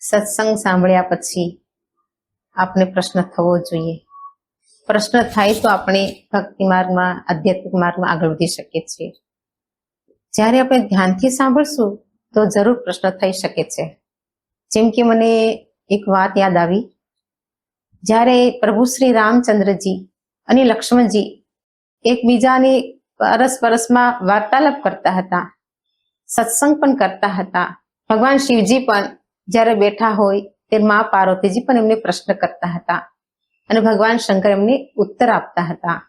સત્સંગ સાંભળ્યા પછી આપને પ્રશ્ન થવો જોઈએ. પ્રશ્ન થાય તો આપણે ભક્તિ માર્ગમાં, આધ્યાત્મિક માર્ગમાં આગળ વધી શકીએ છીએ. જ્યારે આપણે ધ્યાનથી સાંભળશું તો જરૂર પ્રશ્ન થઈ શકે છે. જેમ કે મને એક વાત યાદ આવી. જ્યારે પ્રભુ શ્રી રામચંદ્રજી અને લક્ષ્મણજી એકબીજાની પરસમાં વાર્તાલાપ કરતા હતા, સત્સંગ પણ કરતા હતા, ભગવાન શિવજી પણ જ્યારે બેઠા હોય તે મા પાર્વતીજી પણ એમને પ્રશ્ન કરતા હતા અને ભગવાન શંકર એમને ઉત્તર આપતા હતા.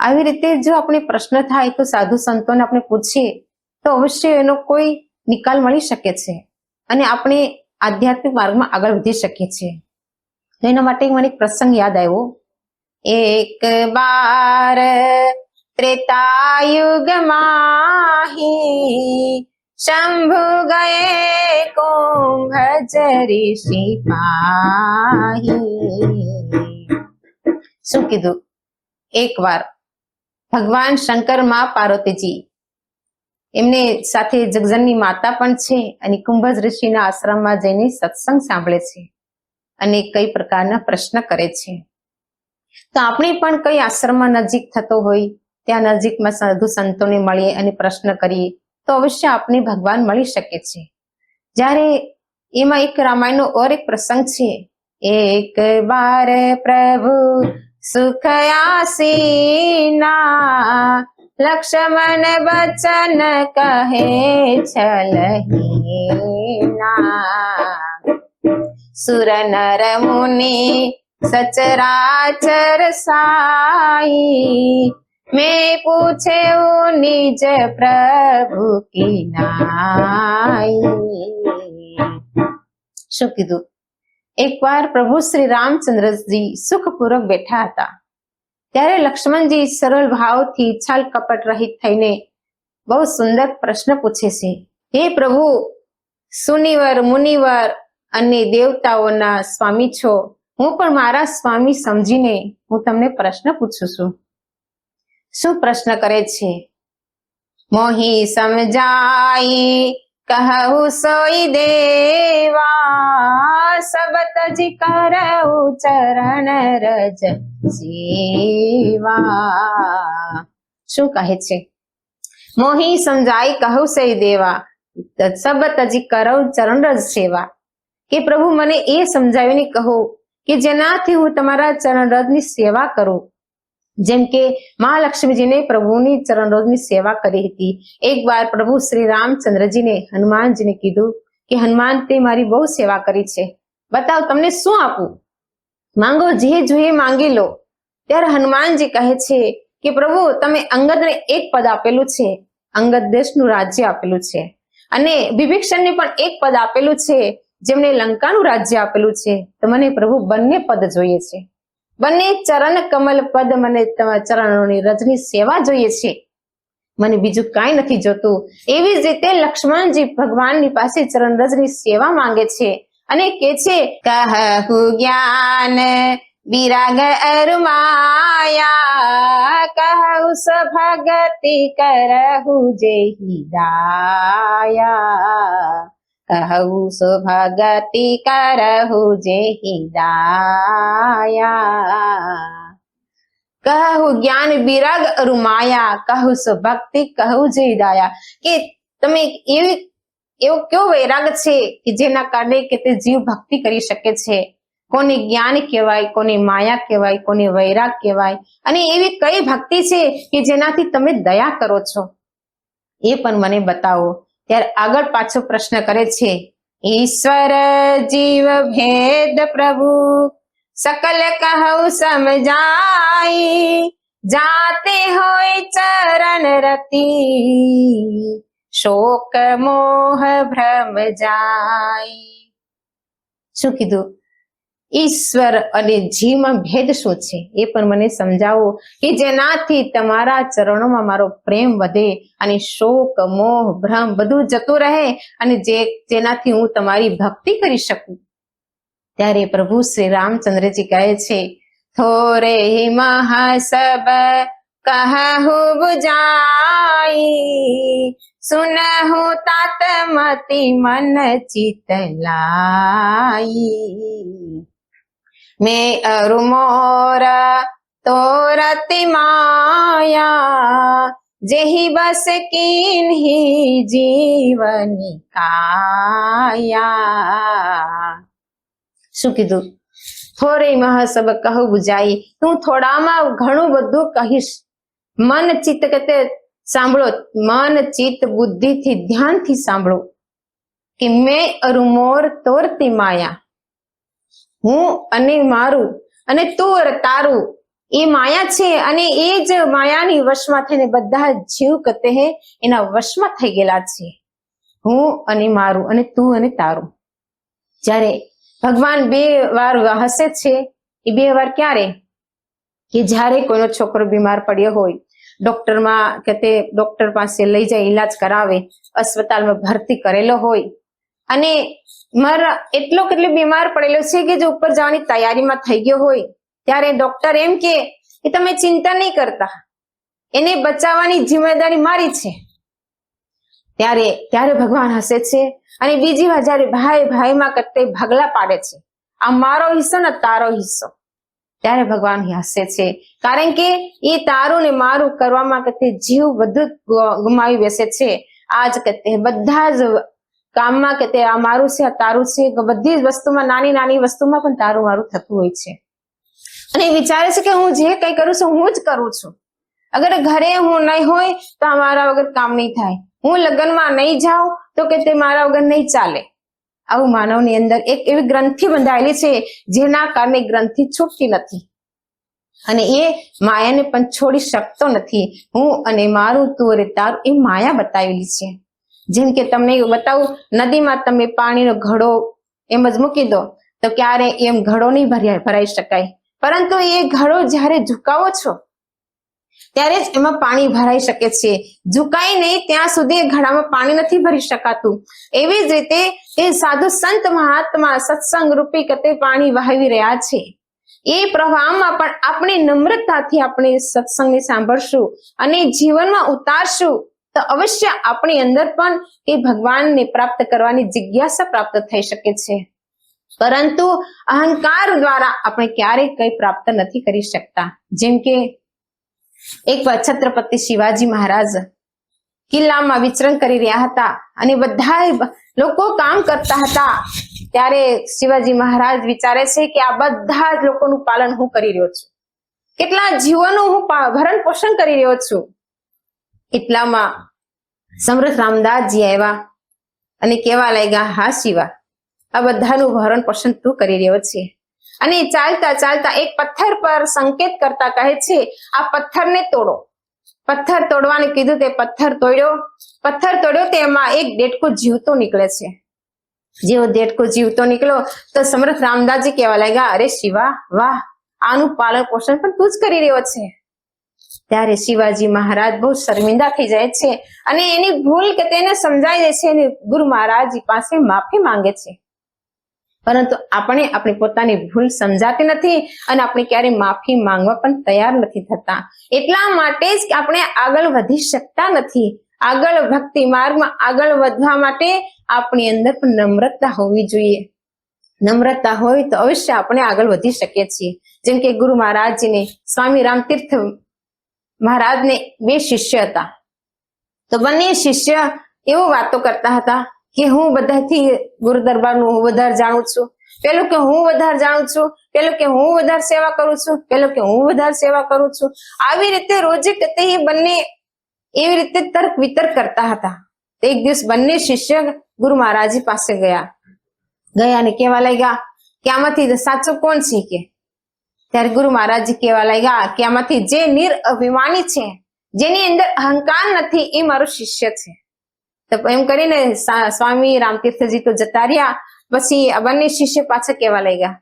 આવી રીતે જો આપણે પ્રશ્ન થાય તો સાધુ સંતોને આપણે પૂછીએ તો અવશ્ય એનો કોઈ નિકાલ મળી શકે છે અને આપણે આધ્યાત્મિક માર્ગમાં આગળ વધી શકીએ છીએ. એના માટે મને એક પ્રસંગ યાદ આવ્યો. એક બાર ત્રેતાયુગ માહી શંભુ ગયે કુંભ ઋષિ સિપાહી શું કીધું? એક વાર ભગવાન શંકરમાં પાર્વતીજી, એમને સાથે જગજનની માતા પણ છે અને કુંભજ ઋષિના આશ્રમમાં જઈને સત્સંગ સાંભળે છે અને કઈ પ્રકારના પ્રશ્ન કરે છે. તો આપણે પણ કઈ આશ્રમમાં નજીક થતો હોય, ત્યાં નજીકમાં સાધુ સંતોને મળીએ અને પ્રશ્ન કરીએ તો અવશ્ય આપને ભગવાન મળી શકે છે. જ્યારે એમાં એક રામાયણનો ઓર એક પ્રસંગ છે. એક બાર પ્રભુ સુખ આસીના લક્ષ્મણ વચન કહે છલહીના સુર નર મુનિ સચરાચર સાઈ મેં પૂછે નિજ પ્રભુ કી શું કીધું? એકવાર પ્રભુ શ્રી રામચંદ્રજી સુખપૂર્વક બેઠા હતા. ત્યારે લક્ષ્મણજી સરળ ભાવથી છલ કપટ રહિત થઈને બહુ સુંદર પ્રશ્ન પૂછે છે. હે પ્રભુ, સુનિવર, મુનિવર અને દેવતાઓના સ્વામી છો. હું પણ મારા સ્વામી સમજીને હું તમને પ્રશ્ન પૂછું છું. શું પ્રશ્ન કરે છે? મોહી સમજાઈ, કહું સોઈ દેવા સબતજી કરવું ચરણ રજ સેવા શું કહે છે? મોહી સમજાઈ, કહું સઈ દેવા સબતજી કરવ ચરણ રજ સેવા. કે પ્રભુ મને એ સમજાવીને કહો કે જેનાથી હું તમારા ચરણ રજની સેવા કરું. જેમ કે મહાલક્ષ્મીજીને પ્રભુની ચરણરોજની સેવા કરી હતી. એક વાર પ્રભુ શ્રી રામચંદ્રજીને હનુમાનજીને કીધું કે, હનુમાન, તે મારી બહુ સેવા કરી છે. બતાવ, તમને શું આપું? માંગો, જે જોઈએ માંગી લો. ત્યારે હનુમાનજી કહે છે કે, પ્રભુ, તમે અંગદને એક પદ આપેલું છે. અંગદ દેશનું રાજ્ય આપેલું છે. અને વિભીક્ષણને પણ એક પદ આપેલું છે. જેમને લંકાનું રાજ્ય આપેલું છે. તો મને પ્રભુ બંને પદ જોઈએ છે. બંને ચરણ કમલ પદ મને ચરણોની રજની સેવા જોઈએ છે. મને બીજું કાંઈ નથી જોતું. એવી જ રીતે લક્ષ્મણજી ભગવાનની પાસે ચરણ રજની સેવા માંગે છે અને કે છે, કહુ જ્ઞાન વિરાગ અરુમાયા, કહુ સભગતિ કરહુ જે હિદાયા. કહુ સુભગતિ કરહુ જે હિદાયા કહુ જ્ઞાન વિરાગ અરુમાયા કહુ સુભક્તિ કહુ જે હિદાયા કે તમે એવી એવો કયો વૈરાગ છે કે જેના કારણે કે તે જીવ ભક્તિ કરી શકે છે? કોને જ્ઞાન કહેવાય, કોને માયા કહેવાય, કોને વૈરાગ કહેવાય? અને એવી કઈ ભક્તિ છે કે જેનાથી તમે દયા કરો છો? એ પણ મને બતાવો. ત્યારે આગળ પાછો પ્રશ્ન કરે છે, ઈશ્વર જીવ ભેદ પ્રભુ, સકલ કહું સમજાઈ, જાતે હોય ચરણ રતી, શોક મોહ ભ્રમ જાય. શું કીધું? ઈશ્વર અને જીવમાં ભેદ શું છે? એ પણ મને સમજાવો કે જેનાથી તમારા ચરણોમાં મારો પ્રેમ વધે અને શોક, મોહ, ભ્રમ બધું જતું રહે અને જે, જેનાથી હું તમારી ભક્તિ કરી શકું. ત્યારે પ્રભુ શ્રી રામચંદ્રજી કહે છે, થોરે મહાસબ કહુ બુજાઈ, સુનહુ તાત મતિ મન ચિત લાઈ મેં અરુમોર તોરતિ માયા, જેહી બસ કિન્હી જીવની કાયા. શું કીધું? થોડે મહાસબ કહું બુજાઈ, હું થોડામાં ઘણું બધું કહીશ. મન ચિત્ત કતે સાંભળો, મન ચિત્ત બુદ્ધિથી ધ્યાનથી સાંભળો કે મેં અરુમોર તોરતી માયા. હું અને મારું અને તું તારું. એ માયા છે અને એ જ માયાની વશમાં થઈને બધા જીવ કતે હે, એના વશમાં થઈ ગયેલા છે. હું અને મારું અને તું અને તારું. જ્યારે ભગવાન બે વાર હસે છે, એ બે વાર ક્યારે? કે જ્યારે કોઈનો છોકરો બીમાર પડ્યો હોય, ડોક્ટરમાં કે તે ડોક્ટર પાસે લઈ જાય, ઈલાજ કરાવે, અસ્પતાલમાં ભરતી કરેલો હોય અને મારા એટલો કેટલો બીમાર પડેલો છે કે જો ઉપર જવાની તૈયારીમાં થઈ ગયો હોય, ત્યારે ડોક્ટર એમ કે તમે ચિંતા નહીં કરતા. એને બચાવવાની જિમ્મેદારી મારી છે. ત્યારે ત્યારે ભગવાન હસે છે અને બીજી વાર જયારે ભાઈ ભાઈમાં કરતે ભાગલા પાડે છે, આ મારો હિસ્સો ને તારો હિસ્સો. ત્યારે ભગવાન હસે છે, કારણ કે એ તારું ને મારું કરવામાં કરતે જીવ બધું ગુમાવી બેસે છે. આજ કરતે બધા જ કામમાં કે તે આ મારું છે આ તારું છે બધી જ વસ્તુમાં, નાની નાની વસ્તુમાં પણ તારું મારું થતું હોય છે. અને વિચારે છે કે હું જે કઈ કરું છું, હું જ કરું છું. અગર ઘરે હું નહીં હોય, તો મારા વગર કામ નહીં થાય. હું લગ્નમાં નહીં જાઉં, તો કે તે મારા વગર નહીં ચાલે. આવું માનવની અંદર એક એવી ગ્રંથિ બંધાયેલી છે, જેના કારણે ગ્રંથિ છૂટતી નથી. અને એ માયાને પણ છોડી શકતો નથી. હું અને મારું તું તારું એ માયા બતાવેલી છે. જેમ કે તમને બતાવું, નદીમાં તમે પાણીનો ઘડો એમ જ મૂકી દો, તો ક્યારે એમ ઘડો નહીં ભરાય ભરાઈ શકાય. પરંતુ એ ઘડો જ્યારે ઝુકાવો છો, ત્યારે જ એમાં પાણી ભરાઈ શકે છે. ઝુકાય નહીં, ત્યાં સુધી ઘડામાં પાણી નથી ભરી શકાતું. એવી જ રીતે એ સાધુ સંત મહાત્મા સત્સંગ રૂપી કતે પાણી વહાવી રહ્યા છે. એ પ્રવાહમાં પણ આપણે નમ્રતાથી આપણે સત્સંગને સાંભળશું અને જીવનમાં ઉતારશું. તો અવશ્ય આપણી અંદર પણ એ ભગવાનને પ્રાપ્ત કરવાની જિજ્ઞાસા પ્રાપ્ત થઈ શકે છે. પરંતુ અહંકાર દ્વારા આપણે ક્યારેય કંઈ પ્રાપ્ત નથી કરી શકતા. જેમ કે એક છત્રપતિ શિવાજી મહારાજ કિલ્લામાં વિચરણ કરી રહ્યા હતા અને બધા લોકો કામ કરતા હતા. ત્યારે શિવાજી મહારાજ વિચારે છે કે આ બધા જ લોકોનું પાલન હું કરી રહ્યો છું. કેટલા જીવોનું હું ભરણ પોષણ કરી રહ્યો છું. એટલામાં સમર્થ રામદાસજી આવ્યા અને કેવા લાગ્યા, હા શિવા, આ બધાનું ભરણ પોષણ તું કરી રહ્યો છે. અને ચાલતા ચાલતા એક પથ્થર પર સંકેત કરતા કહે છે, આ પથ્થરને તોડો. પથ્થર તોડવાને કીધું તે પથ્થર તોડ્યો. પથ્થર તોડ્યો તેમાં એક દેડકો જીવતો નીકળે છે. જેવો દેડકો જીવતો નીકળ્યો તો સમર્થ રામદાસજી કહેવા લાગ્યા, અરે શિવા, વાહ, આનું પાલન પોષણ પણ તું જ કરી રહ્યો છે. ત્યારે શિવાજી મહારાજ બહુ શર્મિંદા થઈ જાય છે અને એની ભૂલ કે તેને સમજાય જાય છે અને ગુરુ મહારાજ પાસે માફી માંગે છે. પરંતુ આપણે આપણી પોતાની ભૂલ સમજાતી નથી અને આપણે ક્યારેય માફી માંગવા પણ તૈયાર નથી થતા. એટલા માટે જ આપણે આગળ વધી શકતા નથી. આગળ ભક્તિ માર્ગમાં આગળ વધવા માટે આપણી અંદર પણ નમ્રતા હોવી જોઈએ. નમ્રતા હોય તો અવશ્ય આપણે આગળ વધી શકીએ છીએ. જેમ કે ગુરુ મહારાજજીને સ્વામી રામતીર્થ મહારાજને બે શિષ્ય હતા. તો બંને શિષ્ય એવો વાતો કરતા હતા કે હું બધાથી ગુરુ દરબારનું હું વધારે જાણું છું. પેલું કે હું વધારે જાણું છું, પેલું કે હું વધારે સેવા કરું છું, પેલું કે હું વધારે સેવા કરું છું. આવી રીતે રોજે કતે બંને એવી રીતે તર્ક વિતર્ક કરતા હતા. એક દિવસ બંને શિષ્ય ગુરુ મહારાજી પાસે ગયા. ગયા ને કેવા લાગ્યા કે આમાંથી સાચું કોણ કે ત્યારે ગુરુ મહારાજ કહેવા લાગ્યા કે આમાંથી જે નિર અભિમાની છે, જેની અંદર અહંકાર નથી, એ મારો શિષ્ય છે. તો એમ કરીને સ્વામી રામતીર્થજી તો જતા રહ્યા. પછી આ બંને શિષ્ય પાછા કહેવા લાગ્યા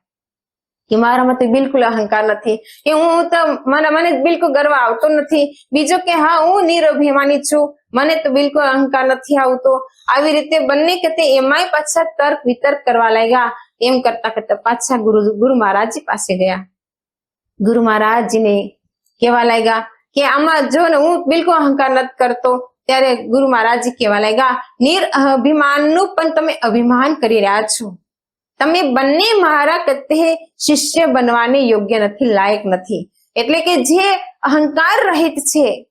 કે મારામાં તો બિલકુલ અહંકાર નથી. કે હું તો મને મને બિલકુલ ગર્વ આવતો નથી. બીજો કે, હા, હું નિરભિમાની છું. મને તો બિલકુલ અહંકાર નથી આવતો. આવી રીતે બંને કતે એમાંય પાછા તર્ક વિતર્ક કરવા લાગ્યા. એમ કરતા કરતા પાછા ગુરુ ગુરુ મહારાજ પાસે ગયા. ગુરુ મહારાજજીને કહેવા લાગ્યા કે આમાં જો ને હું બિલકુલ અહંકાર નથી કરતો, ત્યારે ગુરુ મહારાજ કહેવા લાગ્યા, નિર અભિમાનનું પણ તમે અભિમાન કરી રહ્યા છો. તમે બંને મારા કતે શિષ્ય બનવાને યોગ્ય નથી, લાયક નથી. એટલે કે જે અહંકાર રહિત છે,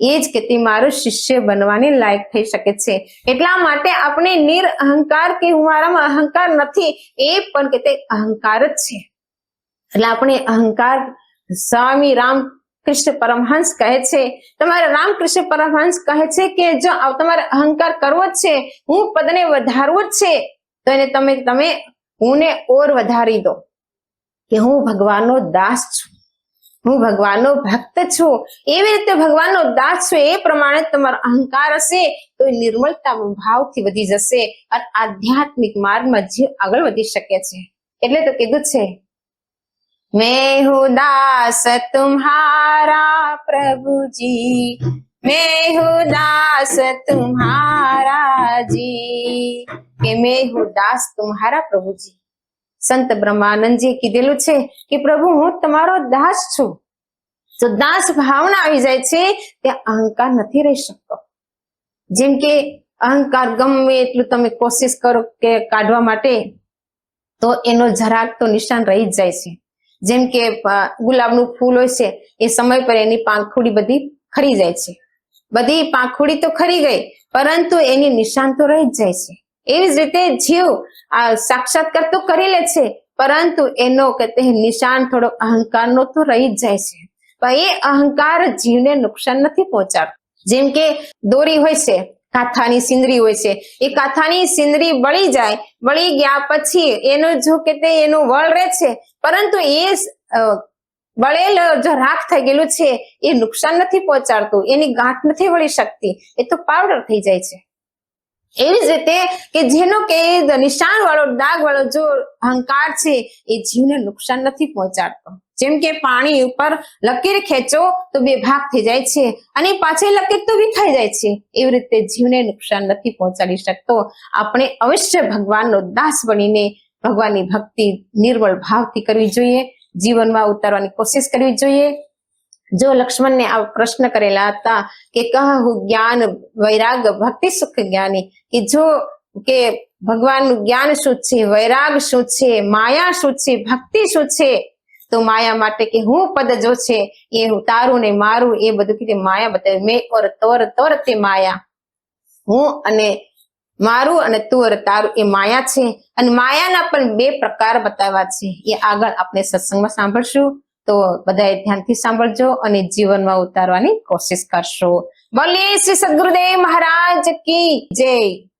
એ જ કે તે મારો શિષ્ય બનવાને લાયક થઈ શકે છે. એટલા માટે આપણે નિર અહંકાર કે હું મારામાં અહંકાર નથી, એ પણ કે તે અહંકાર જ છે. એટલે આપણે અહંકાર સ્વામી રામ કૃષ્ણ પરમહંસ કહે છે. તમારે રામકૃષ્ણ પરમહંસ કહે છે કે જો તમારે અહંકાર કરવો જ છે, હું પદને વધારવો જ છે, તો એને તમે તમે હુંને ઓર વધારી દો કે હું ભગવાનનો દાસ છું. હું ભગવાનનો ભક્ત છું. એવી રીતે ભગવાનનો દાસ છું, એ પ્રમાણે તમારો અહંકાર હશે, તો એ નિર્મળતા ભાવથી વધી જશે અને આધ્યાત્મિક માર્ગમાં જીવ આગળ વધી શકે છે. એટલે તો કીધું છે मैं हूँ दास तुम्हारा प्रभु जी मैं हूँ दास तुम्हारा जी કે મેં હું દાસ तुम्हारा પ્રભુજી સંત બ્રહ્માનંદજીએ કીધેલું છે કે પ્રભુ હું તમારો દાસ છું તો દાસ ભાવના આવી જાય છે ત્યાં અહંકાર નથી રહી શકતો જેમ કે અહંકાર ગમે એટલું તમે કોશિશ કરો કે કાઢવા માટે તો એનો જરાક તો નિશાન રહી જ જાય છે જેમ કે ગુલાબનું ફૂલ હોય છે, એ સમય પર એની પાંખુડી બધી ખરી જાય છે. બધી પાંખુડી તો ખરી ગઈ, પરંતુ એની નિશાન તો રહી જ જાય છે. એવી જ રીતે જીવ આ સાક્ષાત્કાર તો કરી લે છે, પરંતુ એનો કે તે નિશાન થોડો અહંકારનો તો રહી જ જાય છે. પણ એ અહંકાર જીવને નુકસાન નથી પહોંચાડતો. જેમ કે, દોરી હોય છે કાથાની સિંદરી હોય છે. એ કાથાની સિંદરી બળી જાય, બળી ગયા પછી એનો જો કે તે એનું વળ રહે છે, પરંતુ એ બળેલ જો રાખ થઈ ગયેલું છે, એ નુકસાન નથી પહોંચાડતું, એની ગાંઠ નથી વળી શકતી, એ તો પાવડર થઈ જાય છે. એવી જ રીતે કે જેનો કે નિશાન વાળો દાગ વાળો જો અહંકાર છે, એ જીવને નુકસાન નથી પહોંચાડતો. જેમ કે પાણી ઉપર લકીર ખેંચો તો બે ભાગ થઈ જાય છે અને પાછી લકીર તો વિખાઈ જાય છે. એવી રીતે જીવને નુકસાન નથી પહોંચાડી શકતો. આપણે અવશ્ય ભગવાનનો દાસ બનીને ભગવાનની ભક્તિ નિર્મળ ભાવથી કરવી જોઈએ. જીવનમાં ઉતારવાની કોશિશ કરવી જોઈએ. જો લક્ષ્મણને આ પ્રશ્ન કરેલા હતા કે કહું જ્ઞાન વૈરાગ, ભક્તિ સુખ જ્ઞાની, કે જો કે ભગવાનનું જ્ઞાન શું છે, વૈરાગ શું છે, માયા શું છે, ભક્તિ શું છે તો માયા માટે કે હું પદ જો છે, એ હું તારું ને મારું, એ બધું કીધું. માયા બતાવ્યું મેં ઓર તોર તોર તે માયા. હું અને મારું અને તું તારું એ માયા છે. અને માયાના પણ બે પ્રકાર બતાવ્યા છે. એ આગળ આપણે સત્સંગમાં સાંભળશું. તો બધાએ ધ્યાનથી સાંભળજો અને જીવનમાં ઉતારવાની કોશિશ કરશો. બોલીએ શ્રી સદગુરુદેવ મહારાજ કી જય.